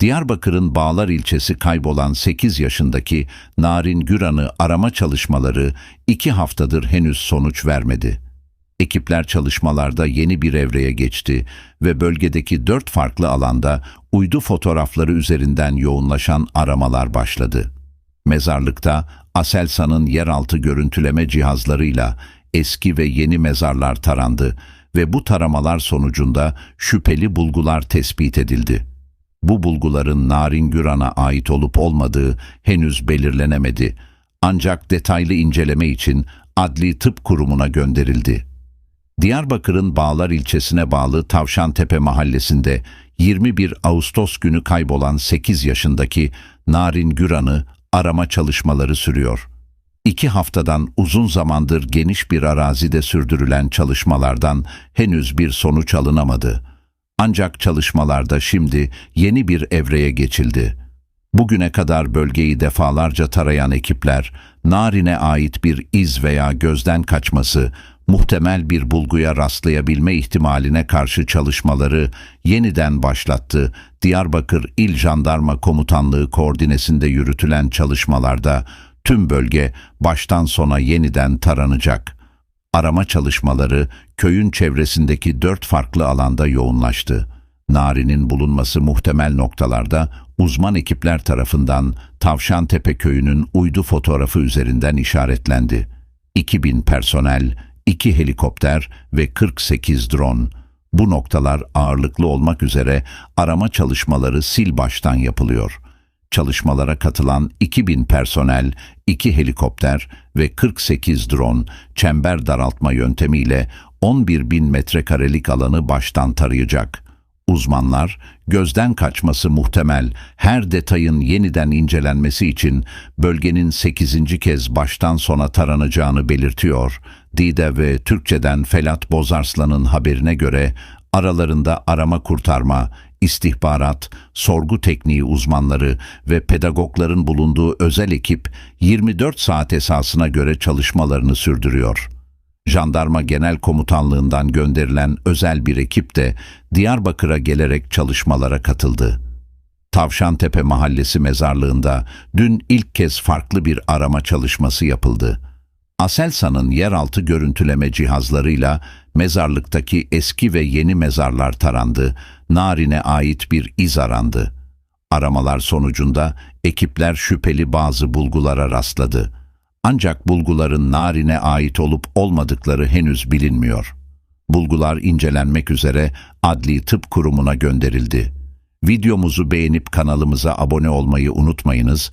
Diyarbakır'ın Bağlar ilçesi kaybolan 8 yaşındaki Narin Güran'ı arama çalışmaları 2 haftadır henüz sonuç vermedi. Ekipler çalışmalarda yeni bir evreye geçti ve bölgedeki dört farklı alanda uydu fotoğrafları üzerinden yoğunlaşan aramalar başladı. Mezarlıkta Aselsan'ın yeraltı görüntüleme cihazlarıyla eski ve yeni mezarlar tarandı ve bu taramalar sonucunda şüpheli bulgular tespit edildi. Bu bulguların Narin Güran'a ait olup olmadığı henüz belirlenemedi. Ancak detaylı inceleme için Adli Tıp Kurumu'na gönderildi. Diyarbakır'ın Bağlar ilçesine bağlı Tavşantepe mahallesinde 21 Ağustos günü kaybolan 8 yaşındaki Narin Güran'ı arama çalışmaları sürüyor. İki haftadan uzun zamandır geniş bir arazide sürdürülen çalışmalardan henüz bir sonuç alınamadı. Ancak çalışmalarda şimdi yeni bir evreye geçildi. Bugüne kadar bölgeyi defalarca tarayan ekipler, Narin'e ait bir iz veya gözden kaçması, muhtemel bir bulguya rastlayabilme ihtimaline karşı çalışmaları yeniden başlattı. Diyarbakır İl Jandarma Komutanlığı koordinesinde yürütülen çalışmalarda tüm bölge baştan sona yeniden taranacak. Arama çalışmaları köyün çevresindeki dört farklı alanda yoğunlaştı. Narin'in bulunması muhtemel noktalarda uzman ekipler tarafından Tavşantepe köyünün uydu fotoğrafı üzerinden işaretlendi. 2000 personel, 2 helikopter ve 48 drone. Bu noktalar ağırlıklı olmak üzere arama çalışmaları sil baştan yapılıyor. Çalışmalara katılan 2000 personel, 2 helikopter ve 48 drone çember daraltma yöntemiyle 11 bin metrekarelik alanı baştan tarayacak. Uzmanlar, gözden kaçması muhtemel her detayın yeniden incelenmesi için bölgenin 8. kez baştan sona taranacağını belirtiyor. Dide ve Türkçeden Felat Bozarslan'ın haberine göre aralarında arama kurtarma, istihbarat, sorgu tekniği uzmanları ve pedagogların bulunduğu özel ekip 24 saat esasına göre çalışmalarını sürdürüyor. Jandarma Genel Komutanlığından gönderilen özel bir ekip de Diyarbakır'a gelerek çalışmalara katıldı. Tavşantepe Mahallesi mezarlığında dün ilk kez farklı bir arama çalışması yapıldı. Aselsan'ın yeraltı görüntüleme cihazlarıyla mezarlıktaki eski ve yeni mezarlar tarandı, Narin'e ait bir iz arandı. Aramalar sonucunda ekipler şüpheli bazı bulgulara rastladı. Ancak bulguların Narin'e ait olup olmadıkları henüz bilinmiyor. Bulgular incelenmek üzere Adli Tıp Kurumu'na gönderildi. Videomuzu beğenip kanalımıza abone olmayı unutmayınız